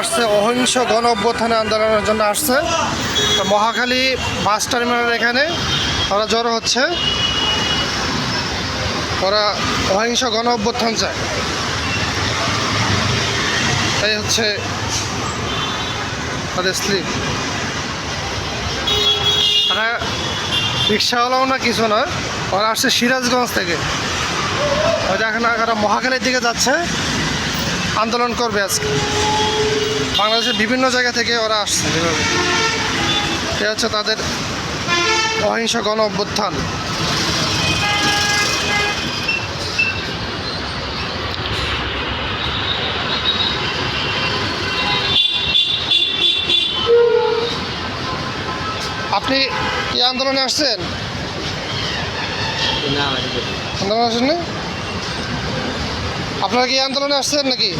আসছে, অহিংস গণ অভ্যুত্থানে আন্দোলনের জন্য আসছে। মহাখালী বাস টার্মিনাল এখানে ওরা জড়ো হচ্ছে। ওরা অহিংস গণ অভ্যুত্থান চায়। এই হচ্ছে তাদের স্লিপ। তারা রিক্সাওয়ালাও না, কিছু না। ওরা আসছে সিরাজগঞ্জ থেকে। ওই দেখেন, ওরা মহাখালীর দিকে যাচ্ছে। আন্দোলন করবে আজকে। বাংলাদেশের বিভিন্ন জায়গা থেকে ওরা আসছে। এভাবে এ হচ্ছে তাদের অহিংস গণ অভ্যুত্থান। আপনি কি আন্দোলনে আসছেন? আন্দোলনে আসেন আপনারা কি আন্দোলনে আসছেন নাকি?